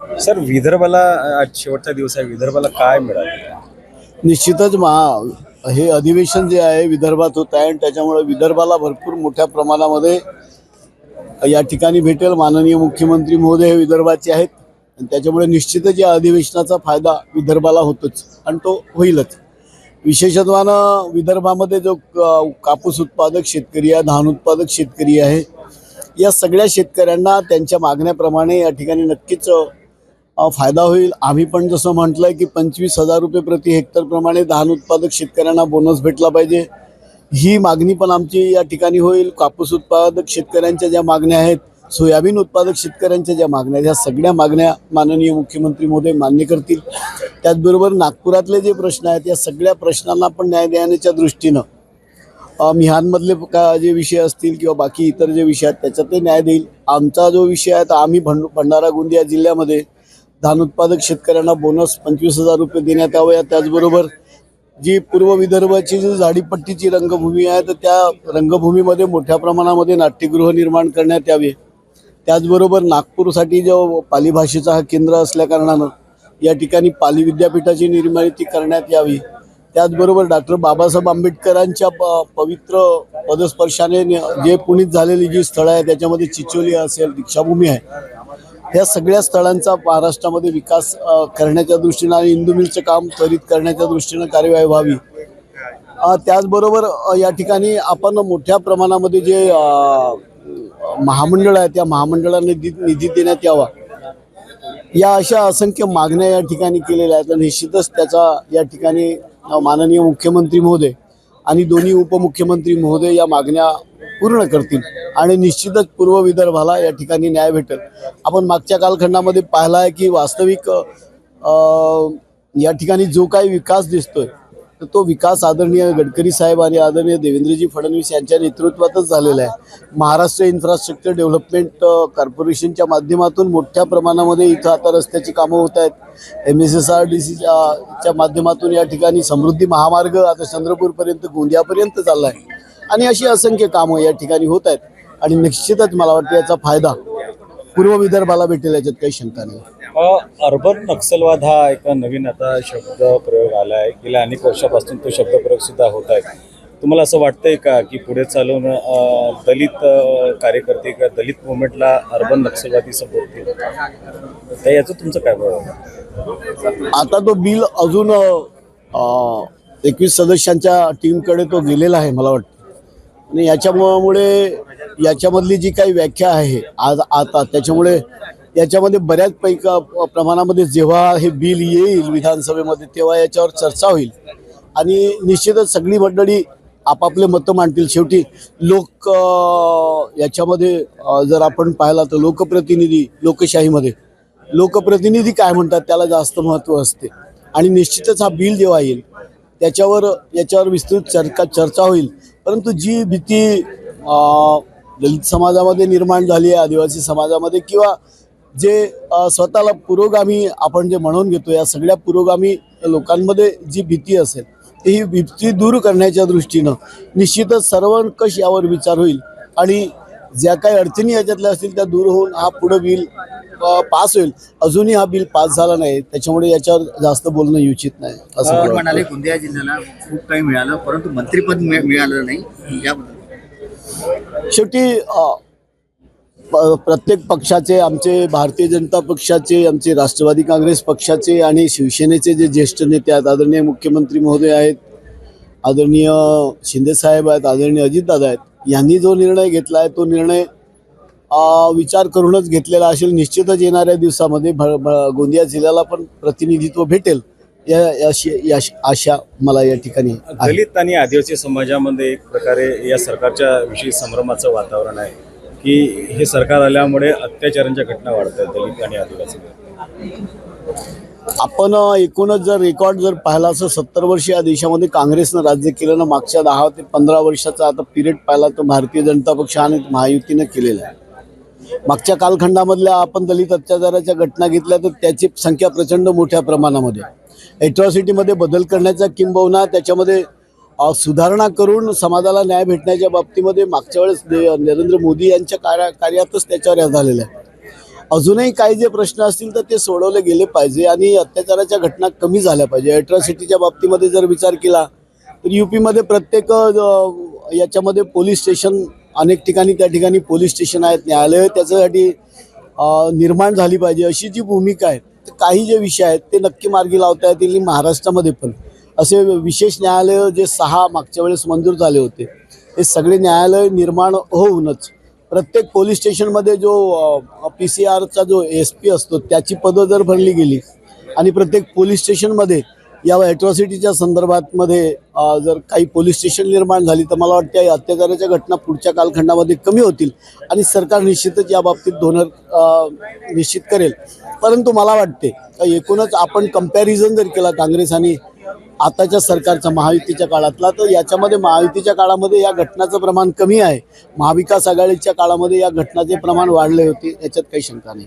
Sir विदर्भाला आज शेवटचा दिवस आहे विदर्भाला काय मिळालं? निश्चितच महा हे अधिवेशन जे आहे विदर्भात होत आहे आणि त्याच्यामुळे विदर्भाला भरपूर मोठ्या प्रमाणामध्ये या ठिकाणी भेटेल. माननीय मुख्यमंत्री महोदय हे विदर्भाचे आहेत आणि त्याच्यामुळे निश्चितच या अधिवेशनाचा फायदा विदर्भाला होतोच आणि तो होईलच. विशेषत्वानं विदर्भामध्ये जो कापूस उत्पादक शेतकरी आहे धान उत्पादक शेतकरी आहे या सगळ्या शेतकऱ्यांना त्यांच्या मागण्याप्रमाणे या ठिकाणी नक्कीच फायदा होईल. आम्ही पण जसं म्हटलंय की पंचवीस हजार रुपये प्रति हेक्टरप्रमाणे धान उत्पादक शेतकऱ्यांना बोनस भेटला पाहिजे. ही मागणी पण आमची या ठिकाणी होईल. कापूस उत्पादक शेतकऱ्यांच्या ज्या मागण्या आहेत सोयाबीन उत्पादक शेतकऱ्यांच्या ज्या मागण्या आहेत ह्या सगळ्या मागण्या माननीय मुख्यमंत्री मोदी मान्य करतील. त्याचबरोबर नागपुरातले जे प्रश्न आहेत या सगळ्या प्रश्नांना पण न्याय देण्याच्या दृष्टीनं मिहानमधले का जे विषय असतील किंवा बाकी इतर जे विषय आहेत त्याच्यात ते न्याय देईल. आमचा जो विषय आहे तर आम्ही भंड भंडारा गोंदिया जिल्ह्यामध्ये धान उत्पादक शेतकऱ्यांना बोनस पंचवीस हजार रुपये देण्यात यावं. या त्याचबरोबर जी पूर्व विदर्भाची जी झाडीपट्टीची रंगभूमी आहे तर त्या रंगभूमीमध्ये मोठ्या प्रमाणामध्ये नाट्यगृह निर्माण करण्यात यावे. त्याचबरोबर नागपूरसाठी जो पाली भाषेचा हा केंद्र असल्याकारणानं या ठिकाणी पाली विद्यापीठाची निर्मिती करण्यात यावी. त्याचबरोबर डॉक्टर बाबासाहेब आंबेडकरांच्या प पवित्र पदस्पर्शाने जे पुणित झालेली जी स्थळं आहे त्याच्यामध्ये चिचोली असेल दीक्षाभूमी आहे. ह्या सगळ्या स्थळांचा महाराष्ट्रामध्ये विकास करण्याच्या दृष्टीनं आणि इंदू मिलचं काम त्वरित करण्याच्या दृष्टीनं कार्यवाही व्हावी. त्याचबरोबर या ठिकाणी आपण मोठ्या प्रमाणामध्ये जे महामंडळ आहे त्या महामंडळाने निधी निधी देण्यात यावा. या अशा असंख्य मागण्या या ठिकाणी केलेल्या आहेत आणि निश्चितच त्याचा या ठिकाणी माननीय मुख्यमंत्री महोदय आणि दोन्ही उपमुख्यमंत्री महोदय या मागण्या पूर्ण करतील आणि निश्चितच पूर्व विदर्भाला या ठिकाणी न्याय भेटेल. आपण मागच्या कालखंडामध्ये पाहिला आहे की वास्तविक या ठिकाणी जो काही विकास दिसतोय तर तो विकास आदरणीय गडकरी साहेब आणि आदरणीय देवेंद्रजी फडणवीस यांच्या नेतृत्वातच झालेला आहे. महाराष्ट्र इन्फ्रास्ट्रक्चर डेव्हलपमेंट कॉर्पोरेशनच्या माध्यमातून मोठ्या प्रमाणामध्ये इथं आता रस्त्याची कामं होत आहेत. M S S R D सीच्या माध्यमातून या ठिकाणी समृद्धी महामार्ग आता चंद्रपूरपर्यंत गोंदियापर्यंत चालला आहे आणि अशी असंख्य कामं या ठिकाणी होत आहेत. आणि निश्चितच मला वाटतं याचा फायदा पूर्व विदर्भाला भेटेल याच्यात काही शंका नाही. अर्बन नक्षलवाद हा एक नवीन आता शब्द प्रयोग आला आहे गेल्या अनेक वर्षापासून तो शब्द प्रयोग सुद्धा होत आहे. तुम्हाला असं वाटतंय का की पुढे चालून दलित कार्यकर्ते किंवा दलित मुवमेंटला अर्बन नक्षलवादी संबोधतील? तर याचं तुमचं काय बरं आता तो बिल अजून एकवीस सदस्यांच्या टीमकडे तो गेलेला आहे मला वाटतं. आणि याच्यामुळे याच्यामधली जी काही व्याख्या आहे आज आता त्याच्यामुळे याच्यामध्ये बऱ्याच पैका प्रमाणामध्ये जेव्हा हे बिल येईल विधानसभेमध्ये तेव्हा याच्यावर चर्चा होईल. आणि निश्चितच सगळी मंडळी आपापले मतं मांडतील. शेवटी लोक याच्यामध्ये जर आपण पाहिला तर लोकप्रतिनिधी लोकशाहीमध्ये. लोकप्रतिनिधी काय म्हणतात त्याला जास्त महत्त्व असते. आणि निश्चितच हा बिल जेव्हा येईल त्याच्यावर याच्यावर विस्तृत चर्चा चर्चा होईल. परंतु जी भीती दलित समाजामध्ये निर्माण झाली आहे आदिवासी समाजामध्ये किंवा जे स्वतःला पुरोगामी आपण जे म्हणून घेतो या सगळ्या पुरोगामी लोकांमध्ये जी भीती असेल ती ही भीती दूर करण्याच्या दृष्टीनं निश्चितच सर्वांकश यावर विचार होईल आणि ज्या काही अडचणी याच्यातल्या असतील त्या दूर होऊन हा पुढं बिल पास होईल. अजूनही हा बिल पास झाला नाही. त्याच्यामुळे याच्यावर जास्त बोलणं उचित नाही. असं मला आपण वाटतं. म्हणाले गोंदिया जिल्ह्याला खूप काही मिळालं परंतु मंत्रीपद मिळ- मिळालं नाही. याबद्दल. शेवटी अ, प- प्रत्येक पक्षाचे आमचे भारतीय जनता पक्षाचे आमचे राष्ट्रवादी काँग्रेस पक्षाचे आणि शिवसेनेचे जे ज्येष्ठ नेते आहेत आदरणीय मुख्यमंत्री महोदय आहेत आदरणीय शिंदेसाहेब आहेत आदरणीय अजितदादा आहेत यांनी जो निर्णय घेतला आहे तो निर्णय विचार करूनच घेतलेला असेल. निश्चितच येणाऱ्या दिवसामध्ये गोंदिया जिल्ह्याला पण प्रतिनिधित्व भेटेल. या या आशा मला या ठिकाणी दलित आणि आदिवासी समाजामध्ये एक प्रकारे या सरकारच्या विषयी संभ्रमाचं वातावरण आहे की हे सरकार आल्यामुळे अत्याचारांच्या घटना वाढत आहेत दलित आणि आदिवासी. आपण एकूणच जर रेकॉर्ड जर पाहिला असं सत्तर वर्ष या देशामध्ये काँग्रेसनं राज्य केलं ना मागच्या दहा ते पंधरा वर्षाचा आता पिरियड पाहिला तर भारतीय जनता पक्ष आणि महायुतीनं केलेला आहे. मागच्या कालखंडामधल्या आपण दलित अत्याचाराच्या घटना घेतल्या तर त्याची संख्या प्रचंड मोठ्या प्रमाणामध्ये ॲट्रॉसिटीमध्ये बदल करण्याचा किंबहुना त्याच्यामध्ये सुधारणा करून समाजाला न्याय भेटण्याच्या बाबतीमध्ये मागच्या वेळेस दे- नरेंद्र मोदी यांच्या कार्या कार्यातच त्याच्यावर या झालेलं आहे. अजूनही काही जे प्रश्न असतील तर ते सोडवले गेले पाहिजे आणि अत्याचाराच्या घटना कमी झाल्या पाहिजे. ॲट्रॉसिटीच्या बाबतीमध्ये जर विचार केला तर यू पीमध्ये प्रत्येक याच्यामध्ये पोलीस स्टेशन अनेक ठिकाणी त्या ठिकाणी पोलीस स्टेशन आहेत न्यायालय त्याच्यासाठी निर्माण झाली पाहिजे अशी जी भूमिका आहे तर काही जे विषय आहेत ते नक्की मार्गी लावता येतील महाराष्ट्रामध्ये पण. असे विशेष न्यायालय जे सहा मागच्या वेळेस मंजूर झाले होते हे सगळे न्यायालय निर्माण होऊनच प्रत्येक पोलीस स्टेशनमध्ये जो पी सी आरचा जो एस पी असतो त्याची पदं जर भरली गेली आणि प्रत्येक पोलीस स्टेशनमध्ये या ॲट्रॉसिटीच्या संदर्भातमध्ये जर काही पोलीस स्टेशन निर्माण झाली तर मला वाटतं या अत्याचाराच्या घटना पुढच्या कालखंडामध्ये कमी होतील आणि सरकार निश्चितच या बाबतीत धोरण निश्चित करेल. परंतु मला वाटते का एकूणच आपण कंपॅरिझन जर केला काँग्रेस आणि आताच्या सरकारचा महायुतीच्या काळातला तर याच्यामध्ये महायुतीच्या काळामध्ये या घटनाचं प्रमाण कमी आहे. महाविकास आघाडीच्या काळामध्ये या घटनाचे प्रमाण वाढले होते याच्यात काही शंका नाही.